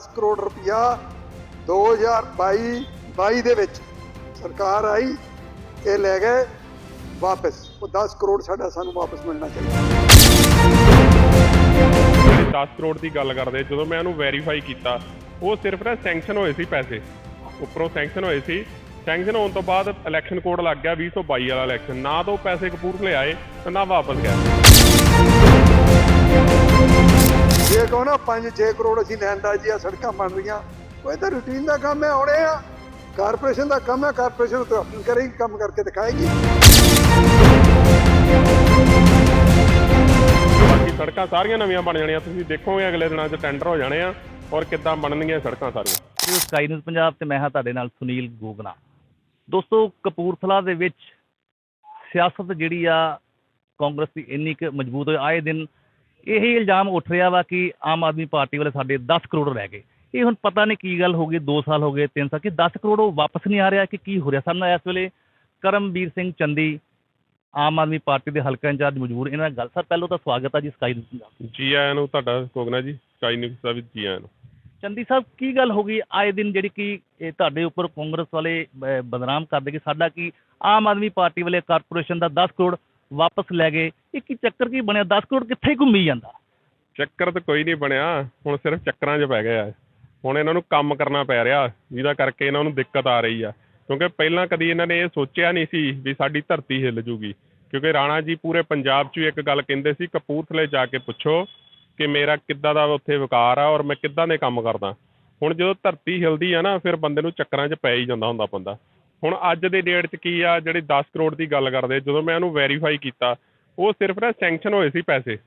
10 ਕਰੋੜ ਰੁਪਇਆ 2022 22 ਦੇ ਵਿੱਚ ਸਰਕਾਰ ਆਈ ਇਹ ਲੈ ਗਏ ਵਾਪਸ। ਉਹ 10 ਕਰੋੜ ਸਾਡਾ ਸਾਨੂੰ ਵਾਪਸ ਮਿਲਣਾ ਚਾਹੀਦਾ। 10 ਕਰੋੜ ਦੀ ਗੱਲ ਕਰਦੇ, ਜਦੋਂ ਮੈਂ ਉਹਨੂੰ ਵੈਰੀਫਾਈ ਕੀਤਾ, ਉਹ ਸਿਰਫ ਨਾ ਸੈਂਕਸ਼ਨ ਹੋਏ ਸੀ ਪੈਸੇ। ਉੱਪਰੋਂ ਸੈਂਕਸ਼ਨ ਹੋਏ ਸੀ। ਸੈਂਕਸ਼ਨ ਹੋਣ ਤੋਂ ਬਾਅਦ ਇਲੈਕਸ਼ਨ ਕੋਡ ਲੱਗ ਗਿਆ 2022 ਵਾਲਾ ਇਲੈਕਸ਼ਨ ਨਾ ਤਾਂ ਉਹ ਪੈਸੇ ਕਪੂਰਥਲੇ ਆਏ ਤੇ ਨਾ ਵਾਪਸ ਗਏ ਕਹੋ ਨਾ 5-6 ਕਰੋੜ ਅਸੀਂ ਲੈਂਦਾ ਜੀ ਆ ਸੜਕਾਂ ਬਣ ਰਹੀਆਂ। ਉਹ ਤਾਂ ਰੂਟੀਨ ਦਾ ਕੰਮ ਹੈ ਆਉਣੇ ਆ। ਕਾਰਪੋਰੇਸ਼ਨ ਦਾ ਕੰਮ ਹੈ ਕਾਰਪੋਰੇਸ਼ਨ ਤਾਂ ਆਪਣੀ ਕਰੇਗੀ ਕੰਮ ਕਰਕੇ ਦਿਖਾਏਗੀ। ਬਾਕੀ ਸੜਕਾਂ ਸਾਰੀਆਂ ਨਵੀਆਂ ਬਣ ਜਾਣੀਆਂ ਤੁਸੀਂ ਦੇਖੋਗੇ ਅਗਲੇ ਦਿਨਾਂ 'ਚ ਟੈਂਡਰ ਹੋ ਜਾਣੇ ਆ ਔਰ ਕਿੱਦਾਂ ਬਣਨਗੀਆਂ ਸੜਕਾਂ ਸਾਰੀਆਂ। ਸਕਾਈ ਨਿਊਜ਼ ਪੰਜਾਬ ਤੇ ਮੈਂ ਹਾਂ ਤੁਹਾਡੇ ਨਾਲ ਸੁਨੀਲ ਗੋਗਨਾ। ਦੋਸਤੋ ਕਪੂਰਥਲਾ ਦੇ ਵਿੱਚ ਸਿਆਸਤ ਜਿਹੜੀ ਆ ਕਾਂਗਰਸ ਦੀ ਇੰਨੀ ਕੁ ਮਜ਼ਬੂਤ ਹੋਈ। ਆਏ ਦਿਨ ਇਹੀ ਇਲਜ਼ਾਮ ਉੱਠ ਰਿਹਾ ਵਾ ਕਿ ਆਮ ਆਦਮੀ ਪਾਰਟੀ ਵਾਲੇ ਸਾਡੇ 10 ਕਰੋੜ ਰਹਿ ਗਏ। ਇਹ ਹੁਣ ਪਤਾ ਨਹੀਂ ਕੀ ਗੱਲ ਹੋ ਗਈ 2 ਸਾਲ ਹੋ ਗਏ 3 ਸਾਲ ਕਿ 10 ਕਰੋੜ ਉਹ ਵਾਪਸ ਨਹੀਂ ਆ ਰਿਹਾ ਕਿ ਕੀ ਹੋ ਰਿਹਾ? ਸਾਨੂੰ ਇਸ ਵੇਲੇ ਕਰਮਵੀਰ ਸਿੰਘ ਚੰਦੀ ਆਮ ਆਦਮੀ ਪਾਰਟੀ ਦੇ ਹਲਕਾ ਇੰਚਾਰਜ ਮਜਬੂਰ ਇਹਨਾਂ ਨਾਲ ਗੱਲ ਸਰ ਪਹਿਲਾਂ ਤਾਂ ਸਵਾਗਤ ਆ ਜੀ ਸਕਾਈ ਜੀ ਆਇਆਂ ਨੂੰ ਤੁਹਾਡਾ ਕੋਗਨਾ ਜੀ ਸਕਾਈ ਨਿਊਜ਼ ਦਾ ਵੀ ਜੀ ਆਇਆਂ ਨੂੰ। ਚੰਦੀ ਸਾਹਿਬ ਕੀ ਗੱਲ ਹੋ ਗਈ? ਆਏ ਦਿਨ ਜਿਹੜੀ ਕਿ ਇਹ ਤੁਹਾਡੇ ਉੱਪਰ ਕਾਂਗਰਸ ਵਾਲੇ ਬਦਨਾਮ ਕਰਦੇ ਕਿ ਸਾਡਾ ਕੀ ਆਮ ਆਦਮੀ ਪਾਰਟੀ ਵਾਲੇ ਕਾਰਪੋਰੇਸ਼ਨ ਦਾ 10 ਕਰੋੜ ਵਾਪਸ ਲੈ ਗਏ, ਇਹ ਕੀ ਚੱਕਰ ਕੀ ਬਣਿਆ? 10 ਕਰੋੜ ਕਿੱਥੇ ਘੁੰਮੀ ਜਾਂਦਾ? ਚੱਕਰ ਤਾਂ ਕੋਈ ਨਹੀਂ ਬਣਿਆ, ਹੁਣ ਸਿਰਫ ਚੱਕਰਾਂ 'ਚ ਪੈ ਗਏ ਆ ਹੁਣ ਇਹਨਾਂ ਨੂੰ ਕੰਮ ਕਰਨਾ ਪੈ ਰਿਹਾ, ਜਿਹਦਾ ਕਰਕੇ ਇਹਨਾਂ ਨੂੰ ਦਿੱਕਤ ਆ ਰਹੀ ਆ। ਕਿਉਂਕਿ ਪਹਿਲਾਂ ਕਦੀ ਇਹਨਾਂ ਨੇ ਇਹ ਸੋਚਿਆ ਨਹੀਂ ਸੀ ਵੀ ਸਾਡੀ ਧਰਤੀ ਹਿੱਲ ਜੂਗੀ। ਕਿਉਂਕਿ ਰਾਣਾ ਜੀ ਪੂਰੇ ਪੰਜਾਬ 'ਚ ਵੀ ਇੱਕ ਗੱਲ ਕਹਿੰਦੇ ਸੀ, ਕਪੂਰਥਲੇ ਜਾ ਕੇ ਪੁੱਛੋ ਕਿ ਮੇਰਾ ਕਿੱਦਾਂ ਦਾ ਉੱਥੇ ਵਿਕਾਰ ਆ ਔਰ ਮੈਂ ਕਿੱਦਾਂ ਦੇ ਕੰਮ ਕਰਦਾ। ਹੁਣ ਜਦੋਂ ਧਰਤੀ ਹਿਲਦੀ ਆ ਨਾ, ਫਿਰ ਬੰਦੇ ਨੂੰ ਚੱਕਰਾਂ 'ਚ ਪੈ ਹੀ ਜਾਂਦਾ ਹੁੰਦਾ ਬੰਦਾ। ਹੁਣ ਅੱਜ ਦੇ ਡੇਟ 'ਚ ਕੀ ਆ, ਜਿਹੜੇ 10 ਕਰੋੜ ਦੀ ਗੱਲ ਕਰਦੇ, ਜਦੋਂ ਮੈਂ ਉਹਨੂੰ ਵੈਰੀਫਾਈ ਕੀਤਾ, ਉਹ ਸਿਰਫ ਨਾ ਸੈਂਕਸ਼ਨ ਹੋਏ ਸੀ ਪੈਸੇ।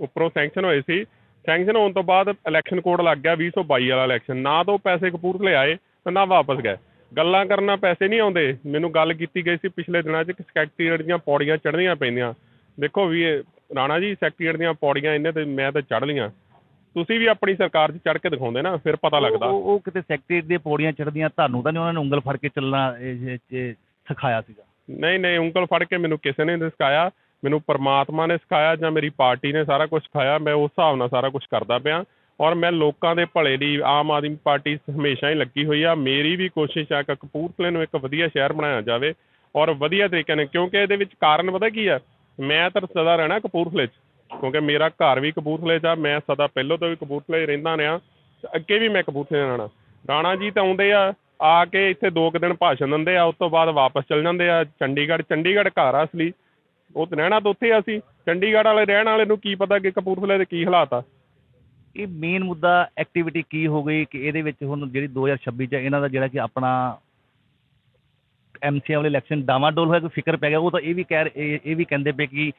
ਉੱਪਰੋਂ ਸੈਂਕਸ਼ਨ ਹੋਏ ਸੀ। ਸੈਂਕਸ਼ਨ ਹੋਣ ਤੋਂ ਬਾਅਦ ਇਲੈਕਸ਼ਨ ਕੋਡ ਲੱਗ ਗਿਆ 2022 ਵਾਲਾ ਇਲੈਕਸ਼ਨ ਨਾ ਤਾਂ ਉਹ ਪੈਸੇ ਕਪੂਰਥਲੇ ਆਏ ਤੇ ਨਾ ਵਾਪਸ ਗਏ। ਗੱਲਾਂ ਕਰਨਾ ਪੈਸੇ ਨਹੀਂ ਆਉਂਦੇ। ਮੈਨੂੰ ਗੱਲ ਕੀਤੀ ਗਈ ਸੀ ਪਿਛਲੇ ਦਿਨਾਂ 'ਚ ਕਿ ਸੈਕਟਰੀਏਟ ਦੀਆਂ ਪੌੜੀਆਂ ਚੜ੍ਹਨੀਆਂ ਪੈਂਦੀਆਂ। ਦੇਖੋ ਵੀ ਇਹ ਰਾਣਾ ਜੀ ਸੈਕਟਰੀਏਟ ਦੀਆਂ ਪੌੜੀਆਂ ਇਹਨੇ ਤੇ ਮੈਂ ਤਾਂ ਚੜ੍ਹ ਲੀਆਂ ਤੁਸੀਂ ਵੀ ਆਪਣੀ ਸਰਕਾਰ 'ਚ ਚੜ੍ਹ ਕੇ ਦਿਖਾਉਂਦੇ ਨਾ ਫਿਰ ਪਤਾ ਲੱਗਦਾ। ਉਹ ਉਹ ਕਿਤੇ ਸੈਕਟਰੀਏਟ ਦੀਆਂ ਪੌੜੀਆਂ ਚੜ੍ਹਦੀਆਂ ਤੁਹਾਨੂੰ ਤਾਂ ਨਹੀਂ ਉਹਨਾਂ ਨੇ ਉਂਗਲ ਫੜ ਕੇ ਚੱਲਣਾ ਸਿਖਾਇਆ ਸੀਗਾ। ਨਹੀਂ ਨਹੀਂ ਉਂਗਲ ਫੜ ਕੇ ਮੈਨੂੰ ਕਿਸੇ ਨੇ ਨਹੀਂ ਸਿਖਾਇਆ। ਮੈਨੂੰ ਪਰਮਾਤਮਾ ਨੇ ਸਿਖਾਇਆ ਜਾਂ ਮੇਰੀ ਪਾਰਟੀ ਨੇ ਸਾਰਾ ਕੁਝ ਸਿਖਾਇਆ। ਮੈਂ ਉਸ ਹਿਸਾਬ ਨਾਲ ਸਾਰਾ ਕੁਝ ਕਰਦਾ ਪਿਆ। ਔਰ ਮੈਂ ਲੋਕਾਂ ਦੇ ਭਲੇ ਲਈ ਆਮ ਆਦਮੀ ਪਾਰਟੀ ਹਮੇਸ਼ਾ ਹੀ ਲੱਗੀ ਹੋਈ ਆ। ਮੇਰੀ ਵੀ ਕੋਸ਼ਿਸ਼ ਆ ਕਿ ਕਪੂਰਥਲੇ ਨੂੰ ਇੱਕ ਵਧੀਆ ਸ਼ਹਿਰ ਬਣਾਇਆ ਜਾਵੇ ਔਰ ਵਧੀਆ ਤਰੀਕੇ ਨਾਲ ਕਿਉਂਕਿ ਇਹਦੇ ਵਿੱਚ ਕਾਰਨ ਪਤਾ ਕੀ ਆ? ਮੈਂ ਤਾਂ ਸਦਾ ਰਹਿਣਾ ਕਪੂਰਥਲੇ 'ਚ। ਕਿਉਂਕਿ ਮੇਰਾ ਘਰ ਵੀ ਕਪੂਰਥਲੇ 'ਚ ਆ, ਮੈਂ ਸਦਾ ਪਹਿਲੋਂ ਤੋਂ ਵੀ ਕਪੂਰਥਲੇ ਹੀ ਰਹਿੰਦਾ ਰਿਹਾ ਅੱਗੇ ਵੀ ਮੈਂ ਕਪੂਰਥਲੇ ਰਹਿਣਾ। ਰਾਣਾ ਜੀ ਤਾਂ ਆਉਂਦੇ ਆ ਆ ਕੇ ਇੱਥੇ ਦੋ ਕੁ ਦਿਨ ਭਾਸ਼ਣ ਦਿੰਦੇ ਆ, ਉਸ ਤੋਂ ਬਾਅਦ ਵਾਪਸ ਚਲ ਜਾਂਦੇ ਆ, ਚੰਡੀਗੜ੍ਹ ਚੰਡੀਗੜ੍ਹ ਘਰ ਆ ਅਸਲੀ। ਉਹ ਤਾਂ ਰਹਿਣਾ ਤਾਂ ਉੱਥੇ ਆ ਅਸੀਂ, ਚੰਡੀਗੜ੍ਹ ਵਾਲੇ ਰਹਿਣ ਵਾਲੇ ਨੂੰ ਕੀ ਪਤਾ ਕਿ ਕਪੂਰਥਲੇ ਦੇ ਕੀ ਹਾਲਾਤ ਆ। ਇਹ ਮੇਨ ਮੁੱਦਾ ਐਕਟੀਵਿਟੀ ਕੀ ਹੋ ਗਈ ਕਿ ਇਹਦੇ ਵਿੱਚ ਹੁਣ ਜਿਹੜੀ 2026 ਚ ਇਹਨਾਂ ਦਾ ਜਿਹੜਾ ਕਿ ਆਪਣਾ ਐਮਸੀਆ ਵਾਲੇ ਇਲੈਕਸ਼ਨ ਡਾਵਾਡੋਲ ਹੋਇਆ, ਕੋਈ ਫਿਕਰ ਪੈ ਗਿਆ? ਉਹ ਤਾਂ ਇਹ ਵੀ ਕਹਿ ਇਹ ਵੀ ਕਹਿੰਦੇ ਪਏ ਕਿ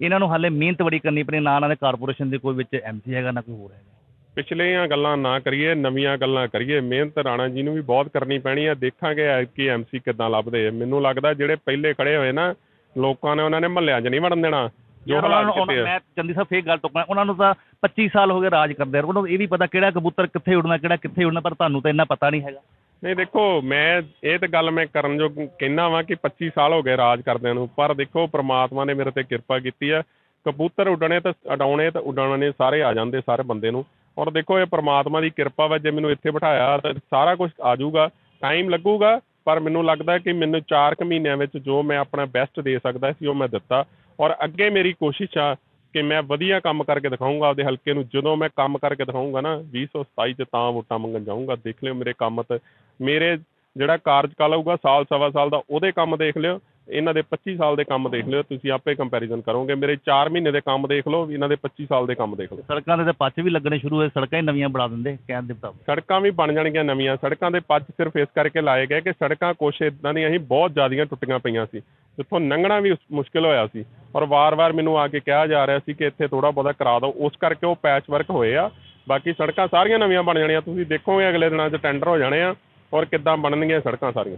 ਇਹਨਾਂ ਨੂੰ ਹਾਲੇ ਮਿਹਨਤ ਬੜੀ ਕਰਨੀ ਪੈਣੀ ਨਾ ਇਹਨਾਂ ਦੇ ਕਾਰਪੋਰੇਸ਼ਨ ਦੇ ਕੋਈ ਵਿੱਚ ਐਮਸੀ ਹੈਗਾ ਨਾ ਕੋਈ ਹੋਰ ਹੈਗਾ। ਪਿਛਲੀਆਂ ਗੱਲਾਂ ਨਾ ਕਰੀਏ ਨਵੀਆਂ ਗੱਲਾਂ ਕਰੀਏ ਮਿਹਨਤ ਰਾਣਾ ਜੀ ਨੂੰ ਵੀ ਬਹੁਤ ਕਰਨੀ ਪੈਣੀ ਆ। ਦੇਖਾਂਗੇ ਕਿ ਐਮਸੀ ਕਿੱਦਾਂ ਲੱਭਦੇ ਆ। ਮੈਨੂੰ ਲੱਗਦਾ ਜਿਹੜੇ ਪਹਿਲੇ ਖੜੇ ਹੋਏ ਨਾ ਲੋਕਾਂ ਨੇ ਉਹਨਾਂ ਨੇ ਮਹੱਲਿਆਂ 'ਚ ਨਹੀਂ ਵੜਨ ਦੇਣਾ। ਜੋ ਹਾਲਾਤ ਕਿਤੇ ਆ। ਮੈਂ ਚੰਦੀ ਸਾਹਿਬ ਫੇਰ ਗੱਲ ਟੋਕਣਾ ਉਹਨਾਂ ਨੂੰ ਤਾਂ 25 ਸਾਲ ਹੋ ਗਏ ਰਾਜ ਕਰਦੇ ਉਹਨਾਂ ਨੂੰ ਇਹ ਵੀ ਪਤਾ ਕਿਹੜਾ ਕਬੂਤਰ ਕਿੱਥੇ ਉੜਨਾ ਕਿਹੜਾ ਕਿੱਥੇ ਉੜਨਾ ਪਰ ਤੁਹਾਨੂੰ ਤਾਂ ਇੰਨਾ ਪਤਾ ਨਹੀਂ ਹੈਗਾ। ਨਹੀਂ, ਦੇਖੋ, ਮੈਂ ਇਹ ਤਾਂ ਗੱਲ ਮੈਂ ਕਰਨ ਜੋ ਕਹਿੰਦਾ ਵਾਂ ਕਿ 25 ਸਾਲ ਹੋ ਗਏ ਰਾਜ ਕਰਦਿਆਂ ਨੂੰ, ਪਰ ਦੇਖੋ, ਪ੍ਰਮਾਤਮਾ ਨੇ ਮੇਰੇ ਤੇ ਕਿਰਪਾ ਕੀਤੀ ਆ ਕਬੂਤਰ ਉੱਡਣੇ ਤਾਂ, ਉਡਾਉਣੇ ਤਾਂ ਉਡਾਉਣੇ ਸਾਰੇ ਆ ਜਾਂਦੇ ਸਾਰੇ ਬੰਦੇ ਨੂੰ। ਔਰ ਦੇਖੋ, ਇਹ ਪ੍ਰਮਾਤਮਾ ਦੀ ਕਿਰਪਾ ਵਾ, ਜੇ ਮੈਨੂੰ ਇੱਥੇ ਬਿਠਾਇਆ ਤਾਂ ਸਾਰਾ ਕੁਝ ਆ ਜਾਊਗਾ ਟਾਈਮ ਲੱਗੂਗਾ, ਪਰ ਮੈਨੂੰ ਲੱਗਦਾ ਕਿ ਮੈਨੂੰ 4 ਕੁ ਮਹੀਨਿਆਂ ਵਿੱਚ ਜੋ ਮੈਂ ਆਪਣਾ ਬੈਸਟ ਦੇ ਸਕਦਾ ਸੀ, ਉਹ ਮੈਂ ਦਿੱਤਾ। ਔਰ ਅੱਗੇ ਮੇਰੀ ਕੋਸ਼ਿਸ਼ ਆ ਕਿ ਮੈਂ ਵਧੀਆ ਕੰਮ ਕਰਕੇ ਦਿਖਾਊਂਗਾ, ਆਪਦੇ ਹਲਕੇ ਨੂੰ। ਜਦੋਂ ਮੈਂ ਕੰਮ ਕਰਕੇ ਦਿਖਾਊਂਗਾ ਨਾ 2027 ਚ ਤਾਂ ਵੋਟਾਂ ਮੰਗਣ ਜਾਊਂਗਾ। ਦੇਖ ਲਿਓ ਮੇਰੇ ਕੰਮ ਤੇ ਮੇਰੇ ਜਿਹੜਾ ਕਾਰਜਕਾਲ ਹੋਊਗਾ ਸਾਲ ਸਵਾ ਸਾਲ ਦਾ ਉਹਦੇ ਕੰਮ ਦੇਖ ਲਿਓ। ਇਹਨਾਂ ਦੇ 25 ਸਾਲ ਦੇ ਕੰਮ ਦੇਖ ਲਿਓ। ਤੁਸੀਂ ਆਪੇ ਕੰਪੈਰੀਜ਼ਨ ਕਰੋਗੇ। ਮੇਰੇ 4 ਮਹੀਨੇ ਦੇ ਕੰਮ ਦੇਖ ਲਓ ਇਹਨਾਂ ਦੇ 25 ਸਾਲ ਦੇ ਕੰਮ ਦੇਖ ਲਓ। ਸੜਕਾਂ ਦੇ ਤਾਂ ਪੱਚ ਵੀ ਲੱਗਣੇ ਸ਼ੁਰੂ ਹੋਏ ਸੜਕਾਂ ਹੀ ਨਵੀਆਂ ਬਣਾ ਦਿੰਦੇ ਕਹਿਣ ਦੇ ਮੁਤਾਬਕ। ਸੜਕਾਂ ਵੀ ਬਣ ਜਾਣਗੀਆਂ ਨਵੀਆਂ। ਸੜਕਾਂ ਦੇ ਪੱਚ ਸਿਰਫ ਇਸ ਕਰਕੇ ਲਾਏ ਗਏ ਕਿ ਸੜਕਾਂ ਕੁਛ ਇਦਾਂ ਦੀਆਂ ਸੀ ਬਹੁਤ ਜ਼ਿਆਦੀਆਂ ਟੁੱਟੀਆਂ ਪਈਆਂ ਸੀ। ਜਿੱਥੋਂ ਲੰਘਣਾ ਵੀ ਮੁਸ਼ਕਿਲ ਹੋਇਆ ਸੀ। ਔਰ ਵਾਰ-ਵਾਰ ਮੈਨੂੰ ਆ ਕੇ ਕਿਹਾ ਜਾ ਰਿਹਾ ਸੀ ਕਿ ਇੱਥੇ ਥੋੜਾ ਬਹੁਤਾ ਕਰਾ ਦਿਓ। ਉਸ ਕਰਕੇ ਉਹ ਪੈਚ ਵਰਕ ਹੋਏ ਆ। ਬਾਕੀ ਸੜਕਾਂ ਸਾਰੀਆਂ ਨਵੀਆਂ ਬਣ ਜਾਣੀਆਂ। ਤੁਸੀਂ ਦੇਖੋਗੇ ਅਗਲੇ ਦਿਨਾਂ 'ਚ ਟੈਂਡਰ ਹੋ ਜਾਣੇ ਆ। ਔਰ ਕਿੱਦਾਂ ਬਣਨਗੀਆਂ ਸੜਕਾਂ ਸਾਰੀਆਂ?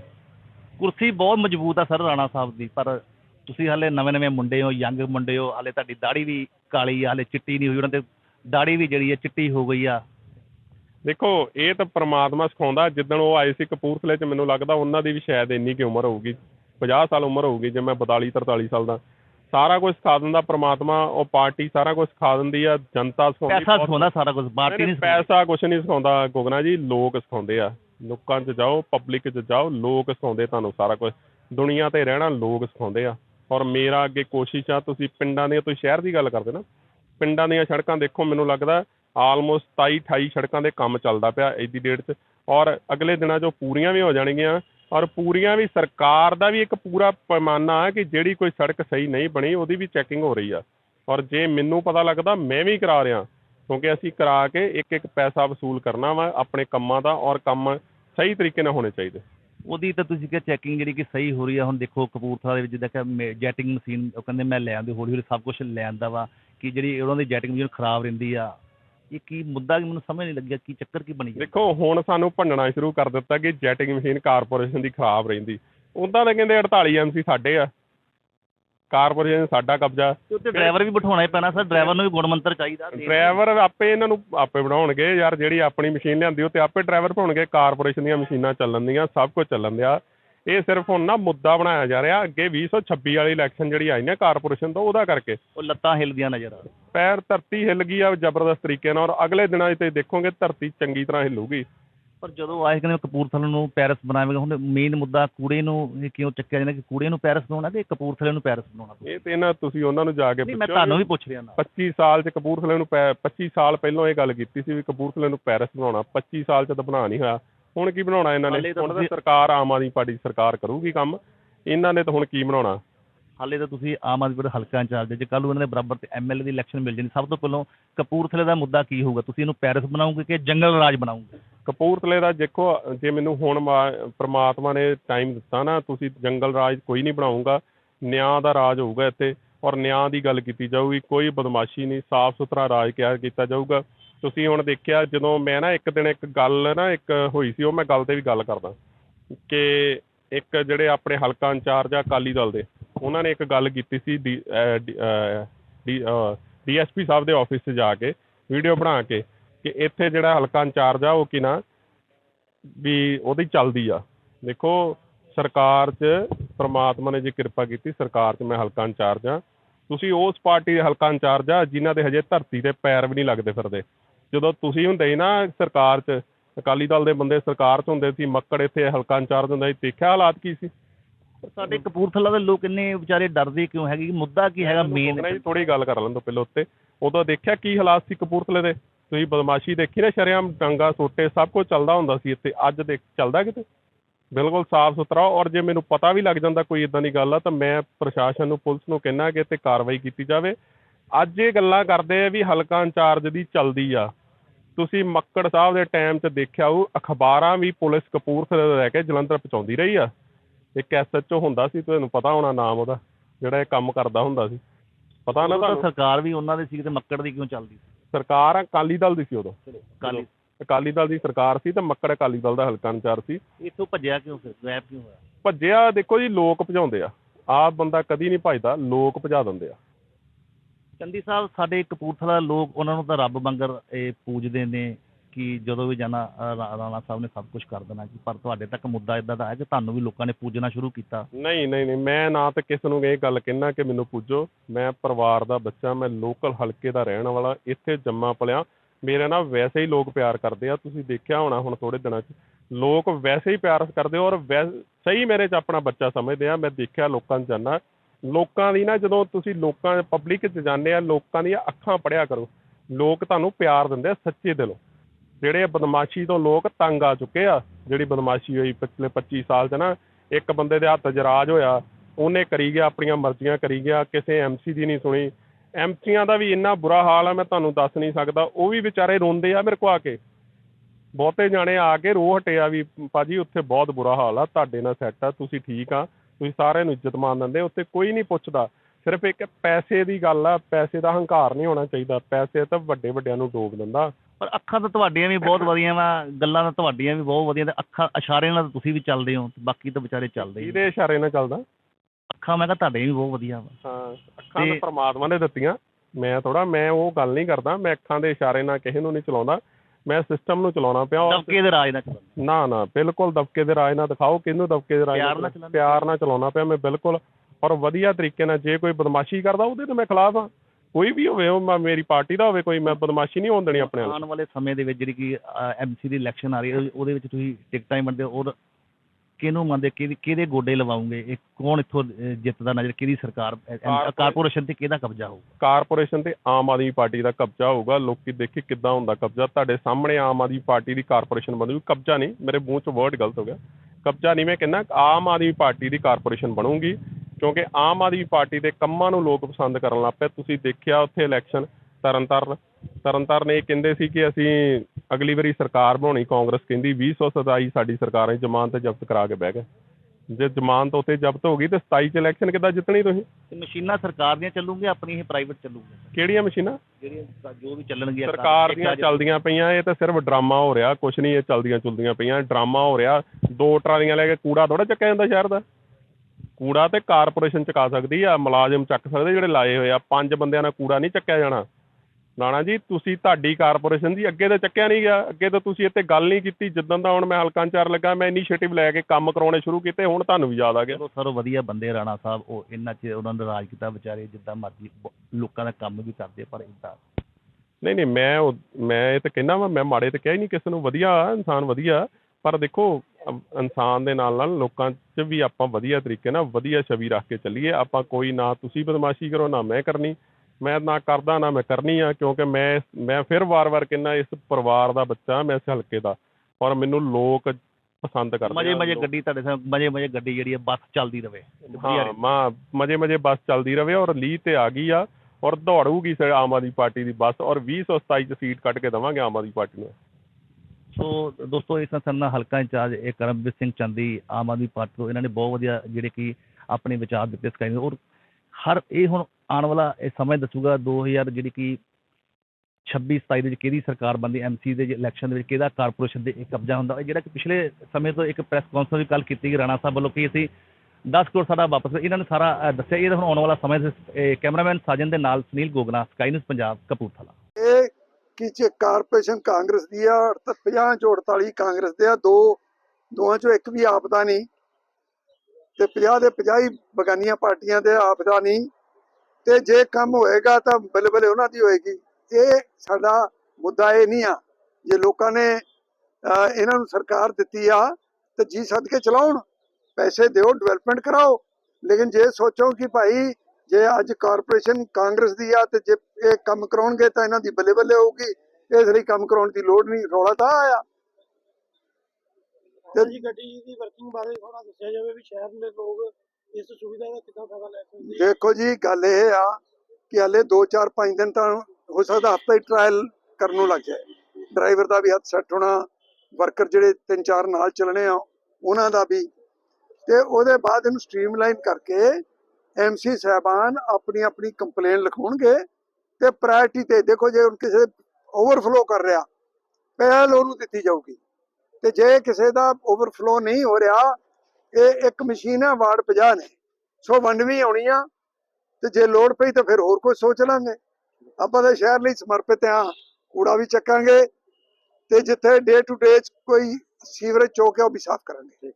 ਕੁਰਸੀ ਬਹੁਤ ਮਜ਼ਬੂਤ ਆ ਸਰ ਰਾਣਾ ਸਾਹਿਬ ਦੀ ਪਰ ਤੁਸੀਂ ਹਾਲੇ ਨਵੇਂ ਨਵੇਂ ਮੁੰਡੇ ਹੋ ਯੰਗ ਮੁੰਡੇ ਹੋ ਹਾਲੇ ਤੁਹਾਡੀ ਦਾੜੀ ਵੀ ਕਾਲੀ ਆ ਹਾਲੇ ਚਿੱਟੀ ਨਹੀਂ ਹੋਈ ਉਹਨਾਂ ਤੇ ਦਾੜੀ ਵੀ ਜਿਹੜੀ ਹੈ ਚਿੱਟੀ ਹੋ ਗਈ ਆ। ਦੇਖੋ ਇਹ ਤਾਂ ਪ੍ਰਮਾਤਮਾ ਸਿਖਾਉਂਦਾ ਜਿੱਦਣ ਉਹ ਆਏ ਸੀ ਕਪੂਰਥਲੇ 'ਚ ਮੈਨੂੰ ਲੱਗਦਾ ਉਹਨਾਂ ਦੀ ਵੀ ਸ਼ਾਇਦ ਇੰਨੀ ਕੀ ਉਮਰ ਹੋਊਗੀ 50 ਸਾਲ ਉਮਰ ਹੋਊਗੀ ਜੇ ਮੈਂ 42 43 ਸਾਲ ਦਾ। ਸਾਰਾ ਕੁਝ ਸਿਖਾ ਦਿੰਦਾ ਪ੍ਰਮਾਤਮਾ ਉਹ ਪਾਰਟੀ ਸਾਰਾ ਕੁਝ ਸਿਖਾ ਦਿੰਦੀ ਆ ਜਨਤਾ ਸਿਖਾਉਂਦੀ ਪੈਸਾ ਸਿਖਾਉਂਦਾ ਸਾਰਾ ਕੁਝ ਪਾਰਟੀ ਨਹੀਂ, ਪੈਸਾ ਕੁਝ ਨਹੀਂ ਸਿਖਾਉਂਦਾ ਗੋਗਨਾ ਜੀ ਲੋਕ ਸਿਖਾਉਂਦੇ ਆ। ਲੋਕਾਂ 'ਚ ਜਾਓ ਪਬਲਿਕ 'ਚ ਜਾਓ, ਲੋਕ ਸਿਖਾਉਂਦੇ ਤੁਹਾਨੂੰ ਸਾਰਾ ਕੁਝ ਦੁਨੀਆ ਤੇ ਰਹਿਣਾ ਲੋਕ ਸਿਖਾਉਂਦੇ ਆ। ਔਰ ਮੇਰਾ ਅੱਗੇ ਕੋਸ਼ਿਸ਼ ਆ, ਤੁਸੀਂ ਪਿੰਡਾਂ ਦੀਆਂ, ਤੁਸੀਂ ਸ਼ਹਿਰ ਦੀ ਗੱਲ ਕਰਦੇ ਨਾ। ਪਿੰਡਾਂ ਦੀਆਂ ਸੜਕਾਂ ਦੇਖੋ, ਮੈਨੂੰ ਲੱਗਦਾ ਆਲਮੋਸਟ 27 28 ਸੜਕਾਂ ਦੇ ਕੰਮ ਚੱਲਦਾ ਪਿਆ ਅੱਜ ਦੀ ਡੇਟ 'ਚ। ਔਰ ਅਗਲੇ ਦਿਨਾਂ 'ਚ ਪੂਰੀਆਂ ਵੀ ਹੋ ਜਾਣਗੀਆਂ। ਔਰ ਪੂਰੀਆਂ ਵੀ ਸਰਕਾਰ ਦਾ ਵੀ ਇੱਕ ਪੂਰਾ ਪੈਮਾਨਾ ਹੈ ਕਿ ਜਿਹੜੀ ਕੋਈ ਸੜਕ ਸਹੀ ਨਹੀਂ ਬਣੀ, ਉਹਦੀ ਵੀ ਚੈਕਿੰਗ ਹੋ ਰਹੀ ਆ। ਔਰ ਜੇ ਮੈਨੂੰ ਪਤਾ ਲੱਗਦਾ, ਮੈਂ ਵੀ ਕਰਾ ਰਿਹਾ। ਕਿਉਂਕਿ ਅਸੀਂ ਕਰਾ ਕੇ ਇੱਕ ਇੱਕ ਪੈਸਾ ਵਸੂਲ ਕਰਨਾ ਵਾ ਆਪਣੇ ਕੰਮਾਂ ਦਾ। ਔਰ ਕੰਮ ਸਹੀ ਤਰੀਕੇ ਨਾਲ ਹੋਣੇ ਚਾਹੀਦੇ। ਉਹਦੀ ਤਾਂ ਤੁਸੀਂ ਕਿਹਾ ਚੈਕਿੰਗ ਜਿਹੜੀ ਕਿ ਸਹੀ ਹੋ ਰਹੀ ਆ ਹੁਣ ਦੇਖੋ ਕਪੂਰਥਲਾ ਦੇ ਵਿੱਚ ਜਿੱਦਾਂ ਕਿ ਜੈਟਿੰਗ ਮਸ਼ੀਨ ਉਹ ਕਹਿੰਦੇ ਮੈਂ ਲੈ ਆਂਦੀ ਹੌਲੀ ਹੌਲੀ ਸਭ ਕੁਝ ਲੈ ਆਂਦਾ ਵਾ ਕਿ ਜਿਹੜੀ ਉਹਨਾਂ ਦੀ ਜੈਟਿੰਗ ਮਸ਼ੀਨ ਖਰਾਬ ਰਹਿੰਦੀ ਆ ਇਹ ਕੀ ਮੁੱਦਾ ਕਿ ਮੈਨੂੰ ਸਮਝ ਨਹੀਂ ਲੱਗਿਆ ਕੀ ਚੱਕਰ ਕੀ ਬਣੀ ਦੇਖੋ ਹੁਣ ਸਾਨੂੰ ਭੰਨਣਾ ਸ਼ੁਰੂ ਕਰ ਦਿੱਤਾ ਕਿ ਜੈਟਿੰਗ ਮਸ਼ੀਨ ਕਾਰਪੋਰੇਸ਼ਨ ਦੀ ਖਰਾਬ ਰਹਿੰਦੀ। ਉਦਾਂ ਤਾਂ ਕਹਿੰਦੇ 48 ਐਮਸੀ ਸਾਡੇ ਆ। ਕਾਰਪੋਰੇਸ਼ਨ ਸਾਡਾ ਕਬਜ਼ਾ। ਤੇ ਉੱਤੇ ਡਰਾਈਵਰ ਵੀ ਬਿਠਾਉਣਾ ਹੀ ਪੈਣਾ ਸਰ ਡਰਾਈਵਰ ਨੂੰ ਵੀ ਗੁਣ ਮੰਤਰ ਚਾਹੀਦਾ ਡਰਾਈਵਰ ਆਪੇ ਇਹਨਾਂ ਨੂੰ ਆਪੇ ਬਣਾਉਣਗੇ ਯਾਰ ਜਿਹੜੀ ਆਪਣੀ ਮਸ਼ੀਨ ਲਿਆਂਦੀ ਉਹ ਤੇ ਆਪੇ ਡਰਾਈਵਰ ਬਣਾਉਣਗੇ ਕਾਰਪੋਰੇਸ਼ਨ ਦੀਆਂ ਮਸ਼ੀਨਾਂ ਚੱਲਣ ਦੀਆਂ ਸਭ ਕੁਝ ਚੱਲਣ ਦਿਆ। ਇਹ ਸਿਰਫ ਹੁਣ ਨਾ ਮੁੱਦਾ ਬਣਾਇਆ ਜਾ ਰਿਹਾ ਅੱਗੇ 2026 ਵਾਲੀ ਇਲੈਕਸ਼ਨ ਜਿਹੜੀ ਆਈ ਨਾ ਕਾਰਪੋਰੇਸ਼ਨ ਤੋਂ ਉਹਦਾ ਕਰਕੇ। ਉਹ ਲੱਤਾਂ ਹਿਲਦੀਆਂ ਨਜ਼ਰ ਆ। ਪੈਰ ਧਰਤੀ ਹਿੱਲ ਗਈ ਆ ਜ਼ਬਰਦਸਤ ਤਰੀਕੇ ਨਾਲ ਔਰ ਅਗਲੇ ਦਿਨਾਂ 'ਚ ਤੇ ਦੇਖੋਗੇ ਧਰਤੀ ਚੰਗੀ ਤਰ੍ਹਾਂ ਹਿੱਲੂਗੀ। ਪਰ ਜਦੋਂ ਆਏ ਕਹਿੰਦੇ ਕਪੂਰਥਲਾ ਨੂੰ ਪੈਰਿਸ ਬਣਾਵੇਗਾ ਹੁਣ ਮੇਨ ਮੁੱਦਾ ਕੂੜੇ ਨੂੰ ਇਹ ਕਿਉਂ ਚੱਕਿਆ ਜਾਂਦਾ ਕਿ ਕੂੜੇ ਨੂੰ ਪੈਰਿਸ ਬਣਾਉਣਾ ਕਿ ਕਪੂਰਥਲੇ ਨੂੰ ਪੈਰਿਸ ਬਣਾਉਣਾ? ਇਹ ਤੇ ਨਾ ਤੁਸੀਂ ਉਹਨਾਂ ਨੂੰ ਜਾ ਕੇ ਨਹੀਂ ਮੈਂ ਤੁਹਾਨੂੰ ਵੀ ਪੁੱਛ ਰਿਹਾ ਨਾ। 25 ਸਾਲ 'ਚ ਕਪੂਰਥਲੇ ਨੂੰ ਪੈ 25 ਸਾਲ ਪਹਿਲਾਂ ਇਹ ਗੱਲ ਕੀਤੀ ਸੀ ਵੀ ਕਪੂਰਥਲੇ ਨੂੰ ਪੈਰਿਸ ਬਣਾਉਣਾ 25 ਸਾਲ 'ਚ ਤਾਂ ਬਣਾ ਨਹੀਂ ਹੋਇਆ। ਹੁਣ ਕੀ ਬਣਾਉਣਾ ਇਹਨਾਂ ਨੇ? ਹੁਣ ਤਾਂ ਸਰਕਾਰ ਆਮ ਆਦਮੀ ਪਾਰਟੀ ਦੀ ਸਰਕਾਰ ਕਰੂਗੀ ਕੰਮ। ਇਹਨਾਂ ਨੇ ਤਾਂ ਹੁਣ ਕੀ ਬਣਾਉਣਾ? ਹਾਲੇ ਤਾਂ ਤੁਸੀਂ ਆਮ ਆਦਮੀ ਪਾਰਟੀ ਹਲਕਾ ਇੰਚਾਰਜ ਜੇ ਕੱਲ ਨੂੰ ਇਹਨਾਂ ਦੇ ਬਰਾਬਰ ਤੇ ਐਮਐਲਏ ਦੀ ਇਲੈਕਸ਼ਨ ਮਿਲ ਜਾਣੀ ਸਭ ਤੋਂ ਪਹਿਲਾਂ ਕਪੂਰਥਲੇ ਦਾ ਮੁੱਦਾ ਕੀ ਹੋਊਗਾ? ਤੁਸੀਂ ਇਹਨੂੰ ਪੈਰਿਸ ਬਣਾਓਗੇ ਕਿ ਜੰਗਲ ਰਾਜ ਬਣਾਓਗੇ? ਕਪੂਰਥਲੇ ਦਾ ਦੇਖੋ, ਜੇ ਮੈਨੂੰ ਹੁਣ ਮਾ- ਪ੍ਰਮਾਤਮਾ ਨੇ ਟਾਈਮ ਦਿੱਤਾ ਨਾ, ਤੁਸੀਂ ਜੰਗਲ ਰਾਜ ਕੋਈ ਨਹੀਂ ਬਣਾਉਂਗਾ ਨਿਆਂ ਦਾ ਰਾਜ ਹੋਊਗਾ ਇੱਥੇ, ਔਰ ਨਿਆਂ ਦੀ ਗੱਲ ਕੀਤੀ ਜਾਊਗੀ, ਕੋਈ ਬਦਮਾਸ਼ੀ ਨਹੀਂ, ਸਾਫ਼ ਸੁਥਰਾ ਰਾਜ ਕਿਆ ਕੀਤਾ ਜਾਊਗਾ। ਤੁਸੀਂ ਹੁਣ ਦੇਖਿਆ, ਜਦੋਂ ਮੈਂ ਨਾ ਇੱਕ ਦਿਨ ਇੱਕ ਗੱਲ ਨਾ ਇੱਕ ਹੋਈ ਸੀ, ਉਹ ਮੈਂ ਗੱਲ ਤੇ ਵੀ ਗੱਲ ਕਰਦਾ, ਕਿ ਇੱਕ ਜਿਹੜੇ ਆਪਣੇ ਹਲਕਾ ਇੰਚਾਰਜ ਆ ਅਕਾਲੀ ਦਲ ਦੇ, ਉਹਨਾਂ ਨੇ ਇੱਕ ਗੱਲ ਕੀਤੀ ਸੀ ਡੀਐਸਪੀ ਸਾਹਿਬ ਦੇ ਆਫਿਸ 'ਚ ਜਾ ਕੇ ਵੀਡੀਓ ਬਣਾ ਕੇ ਕਿ ਇੱਥੇ ਜਿਹੜਾ ਹਲਕਾ ਇੰਚਾਰਜ ਆ ਉਹ ਕੀ ਨਾ? ਵੀ ਉਹਦੀ ਚੱਲਦੀ ਆ। ਦੇਖੋ ਸਰਕਾਰ 'ਚ ਪ੍ਰਮਾਤਮਾ ਨੇ ਜੇ ਕਿਰਪਾ ਕੀਤੀ ਸਰਕਾਰ 'ਚ ਮੈਂ ਹਲਕਾ ਇੰਚਾਰਜ ਆ। ਤੁਸੀਂ ਉਸ ਪਾਰਟੀ ਦੇ ਹਲਕਾ ਇੰਚਾਰਜ ਆ ਜਿਨ੍ਹਾਂ ਦੇ ਹਜੇ ਧਰਤੀ ਤੇ ਪੈਰ ਵੀ ਨਹੀਂ ਲੱਗਦੇ ਫਿਰਦੇ। ਜਦੋਂ ਤੁਸੀਂ ਹੁੰਦੇ ਸੀ ਨਾ ਸਰਕਾਰ 'ਚ ਅਕਾਲੀ ਦਲ ਦੇ ਬੰਦੇ ਸਰਕਾਰ 'ਚ ਹੁੰਦੇ ਸੀ ਮੱਕੜ ਇੱਥੇ ਹਲਕਾ ਇੰਚਾਰਜ ਹੁੰਦਾ ਸੀ ਦੇਖਿਆ ਹਾਲਾਤ ਕੀ ਸੀ? ਸਾਡੇ ਕਪੂਰਥਲਾ ਦੇ ਲੋਕ ਇੰਨੇ ਵਿਚਾਰੇ ਡਰਦੇ ਕਿਉਂ ਹੈਗੇ? ਕਿ ਮੁੱਦਾ ਕੀ ਹੈਗਾ ਮੇਨ ਥੋੜੀ ਗੱਲ ਕਰ ਲੈਣ ਤੋਂ ਪਹਿਲਾਂ ਉੱਤੇ। ਉਦੋਂ ਦੇਖਿਆ ਕੀ ਹਾਲਾਤ ਸੀ ਕਪੂਰਥਲੇ ਦੇ? ਤੁਸੀਂ ਬਦਮਾਸ਼ੀ ਦੇਖੀ ਨਾ ਸ਼ਰੇਆਮ ਡਾਂਗਾ ਸੋਟੇ ਸਭ ਕੁਝ ਚੱਲਦਾ ਹੁੰਦਾ ਸੀ ਇੱਥੇ। ਅੱਜ ਦੇਖ ਚੱਲਦਾ ਕਿਤੇ? ਬਿਲਕੁਲ ਸਾਫ਼ ਸੁਥਰਾ। ਔਰ ਜੇ ਮੈਨੂੰ ਪਤਾ ਵੀ ਲੱਗ ਜਾਂਦਾ ਕੋਈ ਇਦਾਂ ਦੀ ਗੱਲ ਆ ਤਾਂ ਮੈਂ ਪ੍ਰਸ਼ਾਸਨ ਨੂੰ ਪੁਲਿਸ ਨੂੰ ਕਹਿਣਾ ਕਿ ਇੱਥੇ ਕਾਰਵਾਈ ਕੀਤੀ ਜਾਵੇ। ਅੱਜ ਇਹ ਗੱਲਾਂ ਕਰਦੇ ਆ ਵੀ ਹਲਕਾ ਇੰਚਾਰਜ ਦੀ ਚੱਲਦੀ ਆ। ਤੁਸੀਂ ਮੱਕੜ ਸਾਹਿਬ ਦੇ ਟਾਈਮ 'ਚ ਦੇਖਿਆ ਉਹ ਅਖਬਾਰਾਂ ਵੀ ਪੁਲਿਸ ਕਪੂਰਥਲੇ ਤੋਂ ਲੈ ਕੇ ਜਲੰਧਰ ਪਹੁੰਚਾਉਂਦੀ ਰਹੀ ਆ। ਇੱਕ ਐਸਐਚਓ ਹੁੰਦਾ ਸੀ ਤੁਹਾਨੂੰ ਪਤਾ ਹੋਣਾ ਨਾਮ ਉਹਦਾ ਜਿਹੜਾ ਇਹ ਕੰਮ ਕਰਦਾ ਹੁੰਦਾ ਸੀ। ਪਤਾ ਨਾ ਤਾਂ ਤੁਹਾਨੂੰ? ਸਰਕਾਰ ਵੀ ਉਹਨਾਂ ਦੇ ਸੀ ਤੇ ਮੱਕੜ ਦੀ ਕਿਉਂ ਚੱਲਦੀ ਸੀ? ਸਰਕਾਰ ਅਕਾਲੀ ਦਲ ਦੀ ਸੀ ਉਦੋਂ। ਕਾਲੀ ਅਕਾਲੀ। ਦਲ ਦੀ ਸਰਕਾਰ ਸੀ ਤੇ ਮੱਕੜ ਅਕਾਲੀ ਦਲ ਦਾ ਹਲਕਾ ਇੰਚਾਰਜ ਸੀ। ਇੱਥੋਂ ਭੱਜਿਆ ਕਿਉਂ ਫਿਰ? ਗਾਇਬ ਕਿਉਂ ਹੋਇਆ? ਭੱਜਿਆ ਦੇਖੋ ਜੀ ਲੋਕ ਭਜਾਉਂਦੇ ਆ। ਆਪ ਬੰਦਾ ਕਦੀ ਨਹੀਂ ਭਜਦਾ ਲੋਕ ਭਜਾ ਦਿੰਦੇ ਆ। ਚੰਦੀ ਸਾਹਿਬ ਸਾਡੇ ਕਪੂਰਥਲਾ ਲੋਕ ਉਹਨਾਂ ਨੂੰ ਤਾਂ ਰੱਬ ਵਾਂਗਰ ਇਹ ਪੂਜਦੇ ਨੇ ਕਿ ਜਦੋਂ ਵੀ ਜਾਣਾ ਰਾਣਾ ਸਾਹਿਬ ਨੇ ਸਭ ਕੁਝ ਕਰ ਦੇਣਾ ਕਿ ਪਰ ਤੁਹਾਡੇ ਤੱਕ ਮੁੱਦਾ ਇਦਾਂ ਦਾ ਹੈ ਕਿ ਤੁਹਾਨੂੰ ਵੀ ਲੋਕਾਂ ਨੇ ਪੂਜਣਾ ਸ਼ੁਰੂ ਕੀਤਾ? ਨਹੀਂ ਨਹੀਂ ਨਹੀਂ। ਮੈਂ ਨਾ ਤਾਂ ਕਿਸੇ ਨੂੰ ਇਹ ਗੱਲ ਕਹਿਣਾ ਕਿ ਮੈਨੂੰ ਪੁੱਜੋ। ਮੈਂ ਪਰਿਵਾਰ ਦਾ ਬੱਚਾ, ਮੈਂ ਲੋਕਲ ਹਲਕੇ ਦਾ ਰਹਿਣ ਵਾਲਾ, ਇੱਥੇ ਜੰਮਾ ਪਲਿਆ। ਮੇਰੇ ਨਾ ਵੈਸੇ ਹੀ ਲੋਕ ਪਿਆਰ ਕਰਦੇ ਆ। ਤੁਸੀਂ ਦੇਖਿਆ ਹੋਣਾ ਹੁਣ ਥੋੜੇ ਦਿਨਾਂ 'ਚ। ਲੋਕ ਵੈਸੇ ਹੀ ਪਿਆਰ ਕਰਦੇ ਔਰ ਵੈ- ਸਹੀ ਮੇਰੇ 'ਚ ਆਪਣਾ ਬੱਚਾ ਸਮਝਦੇ ਆ। ਮੈਂ ਦੇਖਿਆ ਲੋਕਾਂ 'ਚ ਜਾਨਾ ਲੋਕਾਂ ਦੀ ਨਾ ਜਦੋਂ ਤੁਸੀਂ ਲੋਕਾਂ ਪਬਲਿਕ 'ਚ ਜਾਂਦੇ ਆ, ਲੋਕਾਂ ਦੀਆਂ ਅੱਖਾਂ ਪੜਿਆ ਕਰੋ। ਲੋਕ ਤੁਹਾਨੂੰ ਪਿਆਰ ਦਿੰਦੇ ਆ ਸੱਚੇ ਦਿਲੋਂ। ਜਿਹੜੇ ਬਦਮਾਸ਼ੀ ਤੋਂ ਲੋਕ ਤੰਗ ਆ ਚੁੱਕੇ ਆ, ਜਿਹੜੀ ਬਦਮਾਸ਼ੀ ਹੋਈ ਪਿਛਲੇ 25 ਸਾਲ 'ਚ ਨਾ, ਇੱਕ ਬੰਦੇ ਦੇ ਹੱਥ 'ਚ ਰਾਜ ਹੋਇਆ, ਉਹਨੇ ਕਰੀ ਗਿਆ, ਆਪਣੀਆਂ ਮਰਜ਼ੀਆਂ ਕਰੀ ਗਿਆ, ਕਿਸੇ ਐਮਸੀ ਦੀ ਨਹੀਂ ਸੁਣੀ। ਐਮਸੀਆਂ ਦਾ ਵੀ ਇੰਨਾ ਬੁਰਾ ਹਾਲ ਆ, ਮੈਂ ਤੁਹਾਨੂੰ ਦੱਸ ਨਹੀਂ ਸਕਦਾ, ਉਹ ਵੀ ਵਿਚਾਰੇ ਰੋਂਦੇ ਆ ਮੇਰੇ ਕੋ ਆ ਕੇ। ਬਹੁਤੇ ਜਾਣੇ ਆ ਕੇ ਰੋ ਹਟਿਆ ਵੀ, ਭਾਜੀ ਉੱਥੇ ਬਹੁਤ ਬੁਰਾ ਹਾਲ ਆ, ਤੁਹਾਡੇ ਨਾਲ ਸੈੱਟ ਆ, ਤੁਸੀਂ ਠੀਕ ਆ, ਤੁਸੀਂ ਸਾਰਿਆਂ ਨੂੰ ਇੱਜ਼ਤ ਮਾਨ ਦਿੰਦੇ, ਉੱਥੇ ਕੋਈ ਨਹੀਂ ਪੁੱਛਦਾ। ਸਿਰਫ ਇੱਕ ਪੈਸੇ ਦੀ ਗੱਲ ਆ, ਪੈਸੇ ਦਾ ਹੰਕਾਰ ਨਹੀਂ ਹੋਣਾ ਚਾਹੀਦਾ, ਪੈਸੇ ਤਾਂ ਵੱਡੇ ਵੱਡਿਆਂ ਨੂੰ ਡੋਬ ਦਿੰਦਾ। ਪਰ ਅੱਖਾਂ ਤਾਂ ਤੁਹਾਡੀਆਂ ਵੀ ਬਹੁਤ ਵਧੀਆ ਵਾ ਗੱਲਾਂ ਤਾਂ ਤੁਹਾਡੀਆਂ ਵੀ ਬਹੁਤ ਵਧੀਆ ਤੇ ਅੱਖਾਂ ਇਸ਼ਾਰੇ ਨਾਲ ਤੁਸੀਂ ਵੀ ਚੱਲਦੇ ਹੋ ਬਾਕੀ ਤਾਂ ਵਿਚਾਰੇ ਚੱਲਦੇ ਹੀ ਨੇ। ਇਹਦੇ ਇਸ਼ਾਰੇ ਨਾਲ ਚੱਲਦਾ? ਅੱਖਾਂ ਮੈਂ ਕਿਹਾ ਤੁਹਾਡੇ ਵੀ ਬਹੁਤ ਵਧੀਆ ਵਾ। ਹਾਂ ਅੱਖਾਂ ਤਾਂ ਤੇ- ਪ੍ਰਮਾਤਮਾ ਨੇ ਦਿੱਤੀਆਂ। ਮੈਂ ਥੋੜਾ ਮੈਂ ਉਹ ਗੱਲ ਨਹੀਂ ਕਰਦਾ ਮੈਂ ਅੱਖਾਂ ਦੇ ਇਸ਼ਾਰੇ ਨਾਲ ਕਿਸੇ ਨੂੰ ਨਹੀਂ ਚਲਾਉਂਦਾ। ਮੈਂ ਸਿਸਟਮ ਨੂੰ ਚਲਾਉਣਾ ਪਿਆ ਔਰ ਦਬਕੇ ਦੇ ਰਾਜ ਨਾਲ ਚੱਲਦੇ ਨਾ ਨਾ ਬਿਲਕੁਲ ਦਬਕੇ ਦੇ ਰਾਜ ਨਾਲ ਦਿਖਾਓ ਕਿਹਨੂੰ ਦਬਕੇ ਦੇ ਰਾਜ ਪਿਆਰ ਨਾਲ ਚਲਾਉਣਾ। ਪਿਆਰ ਨਾਲ ਚਲਾਉਣਾ ਪਿਆ ਮੈਂ ਬਿਲਕੁਲ। ਔਰ ਵਧੀਆ ਤਰੀਕੇ ਨਾਲ ਜੇ ਕੋਈ ਬਦਮਾਸ਼ੀ ਕਰਦਾ ਉਹਦੇ ਤੇ ਮੈਂ ਖਿਲਾਫ ਆ ਕੋਈ ਵੀ ਹੋਵੇ ਉਹ ਮੈਂ- ਮੇਰੀ ਪਾਰਟੀ ਦਾ ਹੋਵੇ ਕੋਈ ਮੈਂ ਬਦਮਾਸ਼ੀ ਨਹੀਂ ਹੋਣ ਦੇਣੀ ਆਪਣੇ ਨਾਲ ਆਉਣ ਵਾਲੇ ਸਮੇਂ ਦੇ ਵਿੱਚ ਜਿਹੜੀ ਕਿ ਐਮਸੀ ਦੀ ਇਲੈਕਸ਼ਨ ਆ ਰਹੀ ਹੈ ਉਹਦੇ ਵਿੱਚ ਤੁਸੀਂ ਟਿਕਟਾਂ ਹੀ ਮੰਨਦੇ ਹੋ ਔਰ ਕਿਹਨੂੰ ਮੰਨਦੇ ਕਿਹਦੇ ਕਿਹਦੇ ਗੋਡੇ ਲਵਾਉਂਗੇ ਇਹ ਕੌਣ ਇੱਥੋਂ ਅਹ, ਜਿੱਤਦਾ ਨਜ਼ਰ ਕਿਹਦੀ ਸਰਕਾਰ ਕਾਰਪੋਰੇਸ਼ਨ- ਕਾਰਪੋਰੇਸ਼ਨ ਤੇ ਕਿਹਦਾ ਕਬਜ਼ਾ ਹੋਊਗਾ? ਕਾਰਪੋਰੇਸ਼ਨ ਤੇ ਆਮ ਆਦਮੀ ਪਾਰਟੀ ਦਾ ਕਬਜ਼ਾ ਹੋਊਗਾ ਲੋਕੀ ਦੇਖੀ ਕਿੱਦਾਂ ਹੁੰਦਾ ਕਬਜ਼ਾ ਤੁਹਾਡੇ ਸਾਹਮਣੇ ਆਮ ਆਦਮੀ ਪਾਰਟੀ ਦੀ ਕਾਰਪੋਰੇਸ਼ਨ ਬਣੂਗੀ ਕਬਜ਼ਾ ਨਹੀਂ ਮੇਰੇ ਮੂੰਹ 'ਚ ਵਰਡ ਗਲਤ ਹੋ ਗਿਆ ਕਬਜ਼ਾ ਨਹੀਂ ਮੈਂ ਕਹਿੰਦਾ ਆਮ ਆਦਮੀ ਪਾਰਟੀ ਦੀ ਕਾਰਪੋਰੇਸ਼ਨ ਬਣੂਗੀ ਕਿਉਂਕਿ ਆਮ ਆਦਮੀ ਪਾਰਟੀ ਦੇ ਕੰਮਾਂ ਨੂੰ ਲੋਕ ਪਸੰਦ ਕਰਨ ਲੱਗ ਪਏ। ਤੁਸੀਂ ਦੇਖਿਆ ਉੱਥੇ ਇਲੈਕਸ਼ਨ ਤਰਨਤਾਰਨ। ਤਰਨਤਾਰਨ ਇਹ ਕਹਿੰਦੇ ਸੀ ਕਿ ਅਸੀਂ ਅਗਲੀ ਵਾਰੀ ਸਰਕਾਰ ਬਣਾਉਣੀ ਕਾਂਗਰਸ ਕਹਿੰਦੀ 2027 ਸਾਡੀ ਸਰਕਾਰ ਹੈ ਜ਼ਮਾਨਤ ਜ਼ਬਤ ਕਰਾ ਕੇ ਬਹਿ ਗਏ। ਜੇ ਜ਼ਮਾਨਤ ਉੱਥੇ ਜ਼ਬਤ ਹੋ ਗਈ ਤੇ 27 ਚ ਇਲੈਕਸ਼ਨ ਕਿੱਦਾਂ ਜਿੱਤਣੀ ਤੁਸੀਂ? ਤੇ ਮਸ਼ੀਨਾਂ ਸਰਕਾਰ ਦੀਆਂ ਚੱਲੂਗੀਆਂ ਆਪਣੀ ਇਹ ਪ੍ਰਾਈਵੇਟ ਚੱਲੂਗੀਆਂ। ਕਿਹੜੀਆਂ ਮਸ਼ੀਨਾਂ? ਜਿਹੜੀਆਂ ਜੋ ਵੀ ਚੱਲਣਗੀਆਂ ਸਰਕਾਰ ਦੀਆਂ ਚੱਲਦੀਆਂ ਪਈਆਂ ਇਹ ਤਾਂ ਸਿਰਫ ਡਰਾਮਾ ਹੋ ਰਿਹਾ ਕੁਛ ਨਹੀਂ ਇਹ ਚੱਲਦੀਆਂ ਚੁਲਦੀਆਂ ਪਈਆਂ ਡਰਾਮਾ ਹੋ ਰਿਹਾ। ਦੋ ਟਰਾਲੀਆਂ ਲੈ ਕੇ ਕੂੜਾ ਥੋੜਾ ਚੱਕਿਆ ਜਾਂਦਾ ਸ਼ਹਿਰ ਦਾ। ਕੂੜਾ ਤੇ ਕਾਰਪੋਰੇਸ਼ਨ ਚੁਕਾ ਸਕਦੀ ਆ ਮੁਲਾਜ਼ਮ ਚੱਕ ਸਕਦੇ ਜਿਹੜੇ ਲਾਏ ਹੋਏ ਆ। ਪੰਜ ਬੰਦਿਆਂ ਨਾਲ ਕੂੜਾ ਨਹੀਂ ਚੱਕਿਆ ਜਾਣਾ। ਰਾਣਾ ਜੀ ਤੁਸੀਂ ਤੁਹਾਡੀ ਕਾਰਪੋਰੇਸ਼ਨ ਦੀ ਅੱਗੇ ਤਾਂ ਚੱਕਿਆ ਨਹੀਂ ਗਿਆ। ਅੱਗੇ ਤਾਂ ਤੁਸੀਂ ਇੱਥੇ ਗੱਲ ਨਹੀਂ ਕੀਤੀ। ਜਿੱਦਾਂ ਦਾ ਹੁਣ ਮੈਂ ਹਲਕਾ ਇੰਚਾਰਜ ਲੱਗਾ ਮੈਂ ਇਨੀਸ਼ੀਏਟਿਵ ਲੈ ਕੇ ਕੰਮ ਕਰਾਉਣੇ ਸ਼ੁਰੂ ਕੀਤੇ ਹੁਣ ਤੁਹਾਨੂੰ ਵੀ ਯਾਦ ਆ ਗਿਆ। ਸਰ ਵਧੀਆ ਬੰਦੇ ਰਾਣਾ ਸਾਹਿਬ। ਉਹ ਇੰਨਾ ਚ ਉਹਨਾਂ ਨੇ ਰਾਜ ਕੀਤਾ ਵਿਚਾਰੇ ਜਿੱਦਾਂ ਮਰਜ਼ੀ ਲੋਕਾਂ ਦਾ ਕੰਮ ਵੀ ਕਰਦੇ ਪਰ ਇਦਾਂ ਨਹੀਂ ਨਹੀਂ ਮੈਂ ਉਹ- ਮੈਂ ਇਹ ਤਾਂ ਕਹਿਣਾ ਵਾ ਮੈਂ ਮਾੜੇ ਤੇ ਕਿਹਾ ਹੀ ਨਹੀਂ ਕਿਸੇ ਨੂੰ ਵਧੀਆ ਇਨਸਾਨ ਵਧੀਆ। ਪਰ ਦੇਖੋ ਇਨਸਾਨ ਦੇ ਨਾਲ ਨਾਲ ਲੋਕਾਂ 'ਚ ਵੀ ਆਪਾਂ ਵਧੀਆ ਤਰੀਕੇ ਨਾਲ ਵਧੀਆ ਛਵੀ ਰੱਖ ਕੇ ਚੱਲੀਏ। ਆਪਾਂ ਕੋਈ ਨਾ ਤੁਸੀਂ ਬਦਮਾਸ਼ੀ ਕਰੋ ਨਾ ਮੈਂ ਕਰਨੀ। ਮੈਂ ਨਾ ਕਰਦਾ ਨਾ ਮੈਂ ਕਰਨੀ ਆ ਕਿਉਂਕਿ ਮੈਂ ਮੈਂ ਫਿਰ ਵਾਰ-ਵਾਰ ਕਹਿੰਦਾ ਇਸ ਪਰਿਵਾਰ ਦਾ ਬੱਚਾ ਮੈਂ ਇਸ ਹਲਕੇ ਦਾ। ਔਰ ਮੈਨੂੰ ਲੋਕ ਪਸੰਦ ਕਰਦੇ ਮਜੇ ਮਜੇ ਗੱਡੀ ਤੁਹਾਡੇ ਸਾਹਮਣੇ ਮਜੇ ਮਜੇ ਗੱਡੀ ਜਿਹੜੀ ਹੈ ਬੱਸ ਚੱਲਦੀ ਰਵੇ। ਹਾਂ ਮਾਂ ਮਜੇ ਮਜੇ ਬੱਸ ਚੱਲਦੀ ਰਵੇ ਔਰ ਲੀ ਤੇ ਆ ਗਈ ਆ ਔਰ ਦੌੜੂਗੀ ਸ- ਆਮ ਆਦਮੀ ਪਾਰਟੀ ਦੀ ਬੱਸ ਔਰ 2027 ਚ ਸੀਟ ਕੱਢ ਕੇ ਦੇਵਾਂਗੇ ਆਮ ਆਦਮੀ ਪਾਰਟੀ ਨੂੰ। ਸੋ ਦੋਸਤੋ, ਇਸ ਨਾਲ ਸਾਨੂੰ ਹਲਕਾ ਇੰਚਾਰਜ ਇਹ ਕਰਮਵੀਰ ਸਿੰਘ ਚੰਦੀ, ਆਮ ਆਦਮੀ ਪਾਰਟੀ ਤੋਂ ਇਹਨਾਂ ਨੇ ਬਹੁਤ ਵਧੀਆ ਜਿਹੜੇ ਕਿ ਆਪਣੇ ਵਿਚਾਰ ਦਿੱਤੇ ਸਕਾਈ ਔਰ ਹਰ ਇਹ ਹੁਣ ਆਉਣ ਵਾਲਾ ਇਹ ਸਮਾਂ ਦੱਸੂਗਾ 2000 ਜਿਹੜੀ ਕਿ 26 27 ਦੇ ਵਿੱਚ ਕਿਹਦੀ ਸਰਕਾਰ ਬਣਦੀ ਐਮਸੀ ਦੇ ਇਲੈਕਸ਼ਨ ਦੇ ਵਿੱਚ ਕਿਹਦਾ ਕਾਰਪੋਰੇਸ਼ਨ ਦੇ ਇਹ ਕਬਜ਼ਾ ਹੁੰਦਾ, ਇਹ ਜਿਹੜਾ ਕਿ ਪਿਛਲੇ ਸਮੇਂ ਤੋਂ ਇੱਕ ਪ੍ਰੈਸ ਕਾਨਫਰੰਸ ਵੀ ਕੱਲ ਕੀਤੀ ਗਈ, ਰਾਣਾ ਸਾਹਿਬ ਵੱਲੋਂ ਕਿ ਅਸੀਂ 10 ਕਰੋੜ ਸਾਡਾ ਵਾਪਸ ਇਹਨਾਂ ਨੇ ਸਾਰਾ ਦੱਸਿਆ, ਇਹ ਹੁਣ ਆਉਣ ਵਾਲਾ ਸਮਾਂ ਇਹ ਕੈਮਰਾਮੈਨ ਸਾਜਨ ਦੇ ਨਾਲ ਸੁਨੀਲ ਗੋਗਨਾ ਸਕਾਈ ਨਿਊਜ਼ ਪੰਜਾਬ, ਕਪੂਰਥਲਾ। ਇਹ ਕਿ ਕਾਰਪੋਰੇਸ਼ਨ ਕਾਂਗਰਸ ਦੀ ਆ 50 ਚੋਂ 48 ਕਾਂਗਰਸ ਦੇ ਆ, ਦੋ, ਦੋਵਾਂ ਚੋਂ ਇੱਕ ਵੀ ਆਪਦਾ ਨਹੀਂ। ਤੇ 50 ਦੇ 50 ਹੀ ਬਗਾਨੀਆਂ ਪਾਰਟੀਆਂ ਦੇ ਆਪਦਾ ਨਹੀਂ। ਤੇ ਜੇ ਕੰਮ ਹੋਏਗਾ ਤਾਂ ਬੱਲੇ ਬੱਲੇ ਉਹਨਾਂ ਦੀ ਹੋਏਗੀ। ਇਹ ਸਾਡਾ ਮੁੱਦਾ ਇਹ ਨਹੀਂ ਆ, ਜੇ ਲੋਕਾਂ ਨੇ ਇਹਨਾਂ ਨੂੰ ਸਰਕਾਰ ਦਿੱਤੀ ਆ, ਤੇ ਜੀ ਸਦਕੇ ਚਲਾਉਣ। ਪੈਸੇ ਦਿਓ, ਡਿਵੈਲਪਮੈਂਟ ਕਰਾਓ। ਲੇਕਿਨ ਜੇ ਸੋਚੋ ਕਿ ਭਾਈ ਜੇ ਅੱਜ ਕਾਰਪੋਰੇਸ਼ਨ ਕਾਂਗਰਸ ਦੀ ਆ ਤੇ ਜੇ ਇਹ ਕੰਮ ਕਰਾਉਣਗੇ ਤਾਂ ਇਹਨਾਂ ਦੀ ਬੱਲੇ ਬੱਲੇ ਹੋਊਗੀ। ਇਸ ਲਈ ਕੰਮ ਕਰਾਉਣ ਦੀ ਲੋੜ ਨਹੀਂ ਰੌਲਾ ਤਾਂ ਆਇਆ। ਤੇ ਜੀ ਗੱਡੀ ਦੀ ਵਰਕਿੰਗ ਬਾਰੇ ਥੋੜਾ ਦੱਸਿਆ ਜਾਵੇ ਵੀ ਸ਼ਹਿਰ ਦੇ ਲੋਕ ਇਸ ਸੁਵਿਧਾ ਦਾ ਕਿੱਦਾਂ ਫਾਇਦਾ ਲੈ ਸਕਦੇ ਆ ਦੇਖੋ ਜੀ ਗੱਲ ਇਹ ਆ ਕਿ ਹਲੇ 2 4 5 ਦਿਨ ਤਾਂ ਹੋ ਸਕਦਾ ਹਫਤਾ ਹੀ ਟ੍ਰਾਇਲ ਕਰਨ ਨੂੰ ਲੱਗ ਜਾਏ। ਡਰਾਈਵਰ ਦਾ ਵੀ ਹੱਥ ਸੈੱਟ ਹੋਣਾ ਵਰਕਰ ਜਿਹੜੇ ਤਿੰਨ ਚਾਰ ਨਾਲ ਚੱਲਣੇ ਆ ਉਹਨਾਂ ਦਾ ਵੀ। ਤੇ ਉਹਦੇ ਬਾਅਦ ਇਹਨੂੰ ਸਟ੍ਰੀਮਲਾਈਨ ਕਰਕੇ ਐਮਸੀ ਸਾਹਿਬਾਨ ਆਪਣੀ ਆਪਣੀ ਕੰਪਲੇਨ ਲਿਖਾਉਣਗੇ ਤੇ ਪ੍ਰਾਇੋਰਟੀ ਤੇ ਦੇਖੋ ਜੇ ਹੁਣ ਕਿਸੇ ਓਵਰਫਲੋ ਕਰ ਰਿਹਾ, ਪਹਿਲ ਉਹਨੂੰ ਦਿੱਤੀ ਜਾਊਗੀ। ਤੇ ਜੇ ਕਿਸੇ ਦਾ ਓਵਰਫਲੋ ਨਹੀਂ ਹੋ ਰਿਹਾ, ਇਹ ਇੱਕ ਮਸ਼ੀਨ ਹੈ, ਵਾਰਡ 50 ਨੇ। ਸੋ ਵੰਡ ਵੀ ਆਉਣੀ ਆ, ਤੇ ਜੇ ਲੋੜ ਪਈ ਤਾਂ ਫਿਰ ਹੋਰ ਕੁਝ ਸੋਚ ਲਾਂਗੇ। ਆਪਾਂ ਤਾਂ ਸ਼ਹਿਰ ਲਈ ਸਮਰਪਿਤ ਆ, ਕੂੜਾ ਵੀ ਚੱਕਾਂਗੇ, ਤੇ ਜਿੱਥੇ ਡੇ ਟੂ ਡੇ ਕੋਈ ਸੀਵਰੇਜ ਚੌਕ ਹੈ ਉਹ ਵੀ ਸਾਫ਼ ਕਰਾਂਗੇ।